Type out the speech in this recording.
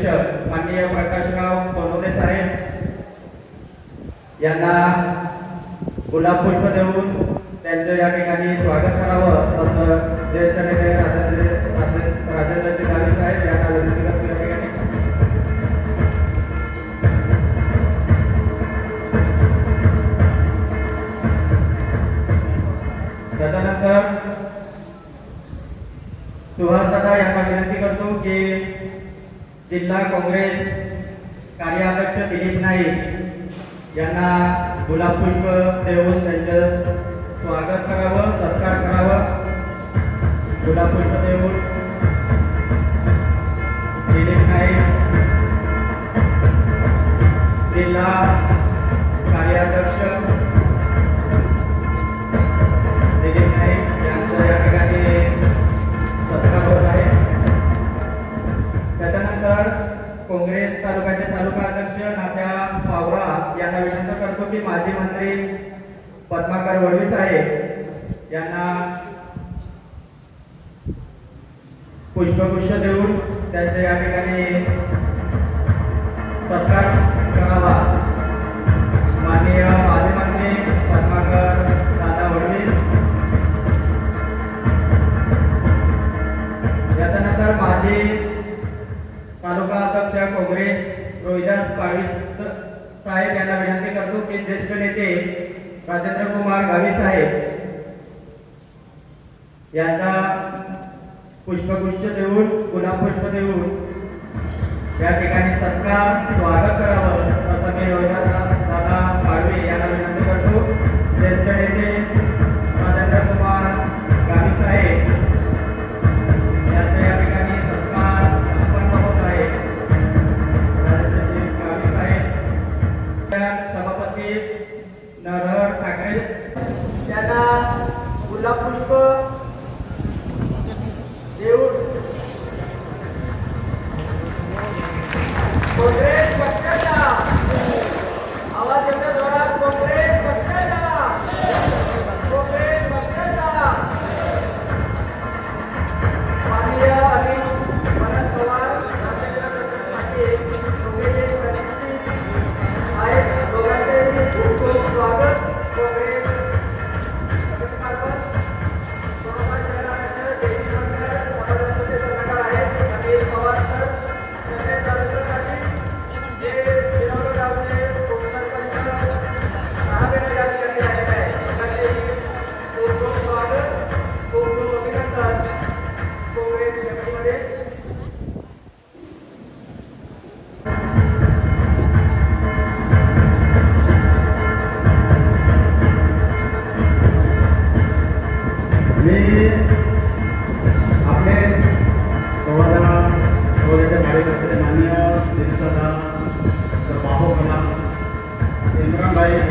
माननीय प्रकाशराव सोनवणे साहेब यांना गुलाबपुष्प देऊन त्यांचं या ठिकाणी स्वागत करावं. असं ज्येष्ठ नेते राजेंद्र राजेंद्रजी गावी साहेब यांना विनंती करतो या ठिकाणी त्याच्यानंतर सुहास दादा यांना विनंती करतो की जिल्हा काँग्रेस कार्याध्यक्ष दिलीप नाईक यांना गुलाब पुष्प देऊन त्यांचं स्वागत करावं. सत्कार त्याच्यानंतर काँग्रेस तालुक्याचे तालुका अध्यक्ष नात्या पावरा यांना विनंती करतो की माजी मंत्री पद्माकर वडवी साहेब यांना पुष्पगुच्छ देऊन त्यांचे या ठिकाणी सत्कार करावा. माननीय माजी मंत्री पद्माकर दादा वडवी याच्यानंतर माजी रोहिदास पाडवी साहेब यांना विनंती करतो की ज्येष्ठ नेते राजेंद्र कुमार गावी साहेब यांना पुष्पगुच्छ देऊन पुन्हा पुष्प देऊन या ठिकाणी सत्कार स्वागत करावं असं मी गुलाब पुष्प ভাই